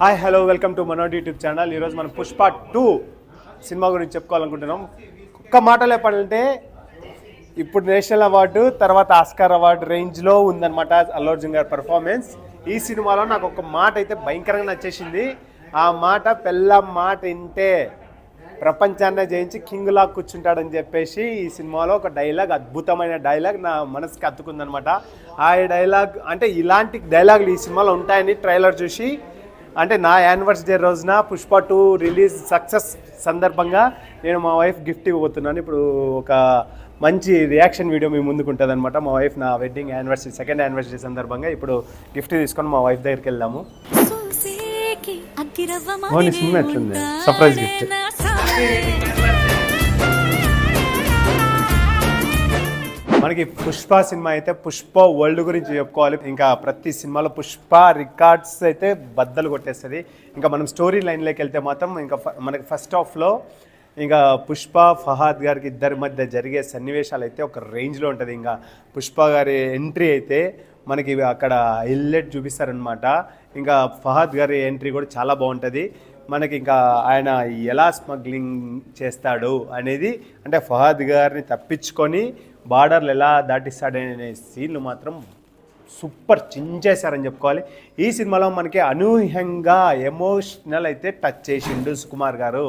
Hi hello welcome to మనోడ్ YouTube channel ఈరోజు మనం పుష్ప టూ సినిమా గురించి చెప్పుకోవాలనుకుంటున్నాం. ఒక్క మాటలో చెప్పాలంటే ఇప్పుడు నేషనల్ అవార్డు తర్వాత ఆస్కార్ అవార్డు రేంజ్లో ఉందన్నమాట అల్లు అర్జున్ గారి పర్ఫార్మెన్స్ ఈ సినిమాలో నాకు ఒక మాట అయితే భయంకరంగా నచ్చేసింది. ఆ మాట పెళ్ళ మాట వింటే ప్రపంచాన్ని జయించి కింగ్ లా కూర్చుంటాడని చెప్పేసి ఈ సినిమాలో ఒక డైలాగ్ అద్భుతమైన డైలాగ్ నా మనసుకి అత్తుకుందనమాట ఆ డైలాగ్ అంటే ఇలాంటి డైలాగులు ఈ సినిమాలో ఉంటాయని ట్రైలర్ చూసి అంటే నా యానివర్సరీ రోజున పుష్ప టూ రిలీజ్ సక్సెస్ సందర్భంగా నేను మా వైఫ్ గిఫ్ట్ ఇవ్వబోతున్నాను ఇప్పుడు ఒక మంచి రియాక్షన్ వీడియో మీ ముందుకు ఉంటుంది అనమాట మా వైఫ్ నా వెడ్డింగ్ యానివర్సరీ సెకండ్ యానివర్సరీ సందర్భంగా ఇప్పుడు గిఫ్ట్ తీసుకొని మా వైఫ్ దగ్గరికి వెళ్దాము సినిమా ఎట్లుంది? Surprise gift. మనకి పుష్ప సినిమా అయితే పుష్ప వరల్డ్ గురించి చెప్పుకోవాలి. ఇంకా ప్రతి సినిమాలో పుష్ప రికార్డ్స్ అయితే బద్దలు కొట్టేస్తుంది. ఇంకా మనం స్టోరీ లైన్లోకి వెళ్తే మాత్రం ఇంకా మనకి ఫస్ట్ హాఫ్లో ఇంకా పుష్ప ఫహాద్ గారికి ఇద్దరి మధ్య జరిగే సన్నివేశాలు అయితే ఒక రేంజ్లో ఉంటుంది. ఇంకా పుష్ప గారి ఎంట్రీ అయితే మనకి అక్కడ హైలైట్ చూపిస్తారనమాట ఇంకా ఫహాద్ గారి ఎంట్రీ కూడా చాలా బాగుంటుంది. మనకి ఇంకా ఆయన ఎలా స్మగ్లింగ్ చేస్తాడు అనేది అంటే ఫహాద్ గారిని తప్పించుకొని బార్డర్లు ఎలా దాటిస్తాడనే సీన్లు మాత్రం సూపర్ చించేశారని చెప్పుకోవాలి. ఈ సినిమాలో మనకి అనూహ్యంగా ఎమోషనల్ అయితే టచ్ చేసిండు సుకుమార్ గారు.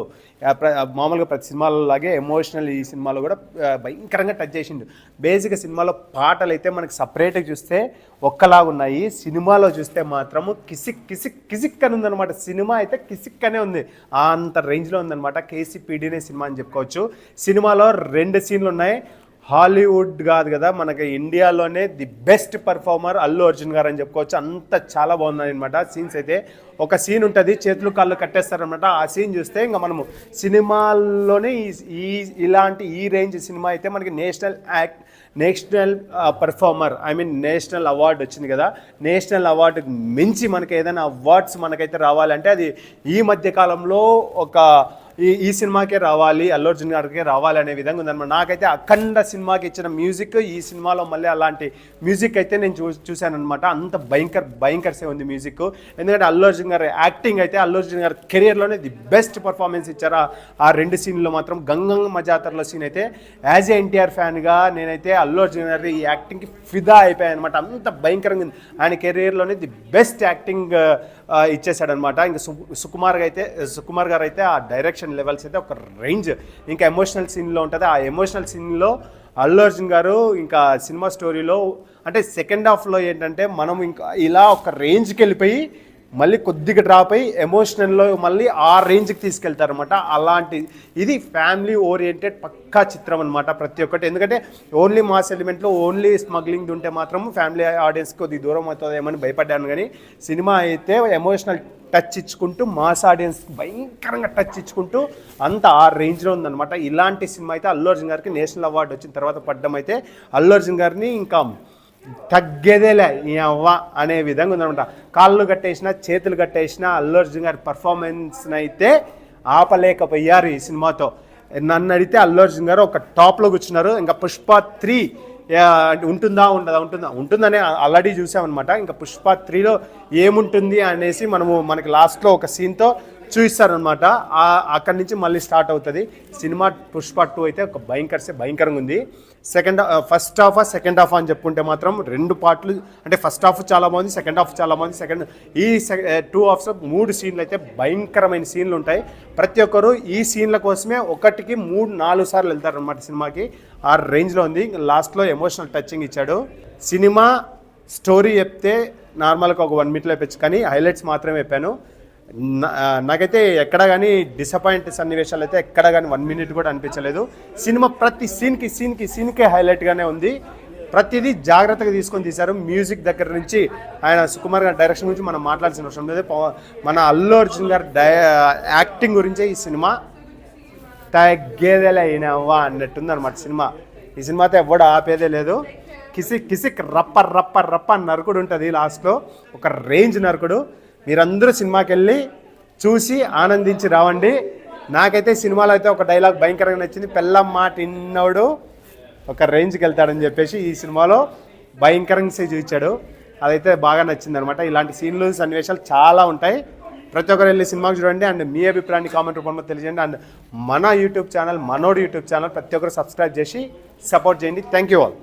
మామూలుగా ప్రతి సినిమాలలాగే ఎమోషనల్ ఈ సినిమాలో కూడా భయంకరంగా టచ్ చేసిండు. బేసిక్గా సినిమాలో పాటలు అయితే మనకి సపరేట్గా చూస్తే ఒక్కలాగా ఉన్నాయి. సినిమాలో చూస్తే మాత్రము కిసిక్ కిసిక్ కిసిక్ అని ఉందన్నమాట. సినిమా అయితే కిసిక్ అనే ఉంది. అంత రేంజ్లో ఉందన్నమాట. కేసీపీడీనే సినిమా అని చెప్పుకోవచ్చు. సినిమాలో రెండు సీన్లు ఉన్నాయి. హాలీవుడ్ కాదు కదా మనకి ఇండియాలోనే the best performer Allu Arjun garu అని చెప్పుకోవచ్చు. అంత చాలా బాగుంది అనమాట సీన్స్ అయితే ఒక సీన్ ఉంటుంది చేతులు కాళ్ళు కట్టేస్తారనమాట ఆ సీన్ చూస్తే ఇంకా మనము సినిమాల్లోనే ఈ ఈ ఇలాంటి ఈ రేంజ్ సినిమా అయితే మనకి national act national performer I mean national award వచ్చింది కదా. నేషనల్ అవార్డుకి మించి మనకి ఏదైనా అవార్డ్స్ మనకైతే రావాలంటే అది ఈ మధ్య కాలంలో ఒక ఈ ఈ సినిమాకే రావాలి అల్లు అర్జున్ గారికి రావాలి అనే విధంగా ఉందన్నమాట. నాకైతే అఖండ సినిమాకి ఇచ్చిన మ్యూజిక్ ఈ సినిమాలో మళ్ళీ అలాంటి మ్యూజిక్ అయితే నేను చూ చూశానమాట అంత భయంకర భయంకరసే ఉంది మ్యూజిక్. ఎందుకంటే అల్లు అర్జున్ గారి యాక్టింగ్ అయితే అల్లు అర్జున్ గారి కెరియర్లోనే ది బెస్ట్ పర్ఫార్మెన్స్ ఇచ్చారు. ఆ- రెండు సీన్లో మాత్రం గంగమ్మ జాతరలో సీన్ అయితే యాజ్ ఏ ఎన్టీఆర్ ఫ్యాన్గా నేనైతే అల్లు అర్జున్ గారి ఈ యాక్టింగ్కి ఫిదా అయిపోయాను అనమాట అంత భయంకరంగా ఉంది. ఆయన కెరియర్లోనే ది బెస్ట్ యాక్టింగ్ ఇచ్చేసాడనమాట ఇంకా సు సుకుమార్ అయితే సుకుమార్ గారు అయితే ఆ డైరెక్షన్ లెవెల్స్ అయితే ఒక రేంజ్. ఇంకా ఎమోషనల్ సీన్లో ఉంటుంది. ఆ ఎమోషనల్ సీన్లో అల్లు అర్జున్ గారు ఇంకా సినిమా స్టోరీలో అంటే సెకండ్ హాఫ్లో ఏంటంటే మనం ఇంకా ఇలా ఒక రేంజ్కి వెళ్ళిపోయి మళ్ళీ కొద్దిగా డ్రాప్ అయ్యి ఎమోషనల్లో మళ్ళీ ఆ రేంజ్కి తీసుకెళ్తారనమాట అలాంటి ఇది ఫ్యామిలీ ఓరియంటెడ్ పక్కా చిత్రం అనమాట ప్రతి ఒక్కటి. ఎందుకంటే ఓన్లీ మాస్ ఎలిమెంట్లో ఓన్లీ స్మగ్లింగ్ ఉంటే మాత్రం ఫ్యామిలీ ఆడియన్స్కి కొద్దిగా దూరం అవుతుందేమని భయపడ్డాను. కానీ సినిమా అయితే ఎమోషనల్ టచ్ ఇచ్చుకుంటూ మాస్ ఆడియన్స్ భయంకరంగా టచ్ ఇచ్చుకుంటూ అంత ఆ రేంజ్లో ఉందన్నమాట. ఇలాంటి సినిమా అయితే అల్లు అర్జున్ గారికి నేషనల్ అవార్డు వచ్చిన తర్వాత పడ్డం అయితే అల్లు అర్జున్ గారిని ఇంకా తగ్గేదేలే ఈ అవ్వ అనే విధంగా ఉందనమాట కాళ్ళు కట్టేసిన చేతులు కట్టేసిన అల్లు అర్జున్ గారి పర్ఫార్మెన్స్ని అయితే ఆపలేకపోయారు ఈ సినిమాతో. నన్ను అడిగితే అల్లు అర్జున్ గారు ఒక టాప్లో కూర్చున్నారు. ఇంకా పుష్ప త్రీ ఉంటుందా ఉండదా? ఉంటుందా? ఉంటుందని ఆల్రెడీ చూసామన్నమాట. ఇంకా పుష్ప త్రీలో ఏముంటుంది అనేసి మనము మనకి లాస్ట్లో ఒక సీన్తో చూపిస్తారనమాట అక్కడి నుంచి మళ్ళీ స్టార్ట్ అవుతుంది. సినిమా పుష్ప టూ అయితే ఒక భయంకర భయంకరంగా ఉంది. Second first half second half అని చెప్పుకుంటే మాత్రం రెండు పార్ట్లు అంటే ఫస్ట్ హాఫ్ చాలా బాగుంది సెకండ్ హాఫ్ చాలా బాగుంది సెకండ్ ఈ టూ హాఫ్స్ మూడు సీన్లు అయితే భయంకరమైన సీన్లు ఉంటాయి. ప్రతి ఒక్కరు ఈ సీన్ల కోసమే ఒకటికి మూడు నాలుగు సార్లు వెళ్తారు అనమాట సినిమాకి. ఆ రేంజ్లో ఉంది. లాస్ట్లో ఎమోషనల్ టచింగ్ ఇచ్చాడు. సినిమా స్టోరీ చెప్తే నార్మల్గా ఒక వన్ మినిట్లో చెప్పచ్చు కానీ హైలైట్స్ మాత్రమే చెప్పాను. నాకైతే ఎక్కడ కానీ డిసప్పాయింట్ సన్నివేశాలు అయితే ఎక్కడ కానీ వన్ మినిట్ కూడా అనిపించలేదు. సినిమా ప్రతి సీన్కి సీన్కి సీన్కే హైలైట్గానే ఉంది. ప్రతిదీ జాగ్రత్తగా తీసుకొని తీశారు. మ్యూజిక్ దగ్గర నుంచి ఆయన సుకుమార్ గారి డైరెక్షన్ గురించి మనం మాట్లాడాల్సిన అవసరం లేదు. మన అల్లు అర్జున్ గారి డై యాక్టింగ్ గురించే ఈ సినిమా తగ్గేదేలే అయినవ్వా అన్నట్టుంది అనమాట సినిమా ఈ సినిమాతో ఎవడు ఆపేదే లేదు. కిసిక్ కిసిక్ రప్ప రప్ప రప్ప నరకుడు ఉంటుంది లాస్ట్లో ఒక రేంజ్ నరకుడు. మీరందరూ సినిమాకి వెళ్ళి చూసి ఆనందించి రావండి. నాకైతే సినిమాలో అయితే ఒక డైలాగ్ భయంకరంగా నచ్చింది. పెళ్ళం మాట ఇన్నోడు ఒక రేంజ్కి వెళ్తాడని చెప్పేసి ఈ సినిమాలో భయంకరంగా చూపించాడు. అదైతే బాగా నచ్చింది అనమాట ఇలాంటి సీన్లు సన్నివేశాలు చాలా ఉంటాయి. ప్రతి ఒక్కరు వెళ్ళి సినిమాకి చూడండి. అండ్ మీ అభిప్రాయాన్ని కామెంట్ రూపంలో తెలియజేయండి. అండ్ మన యూట్యూబ్ ఛానల్ మనోడు యూట్యూబ్ ఛానల్ ప్రతి ఒక్కరు సబ్స్క్రైబ్ చేసి సపోర్ట్ చేయండి. Thank you all.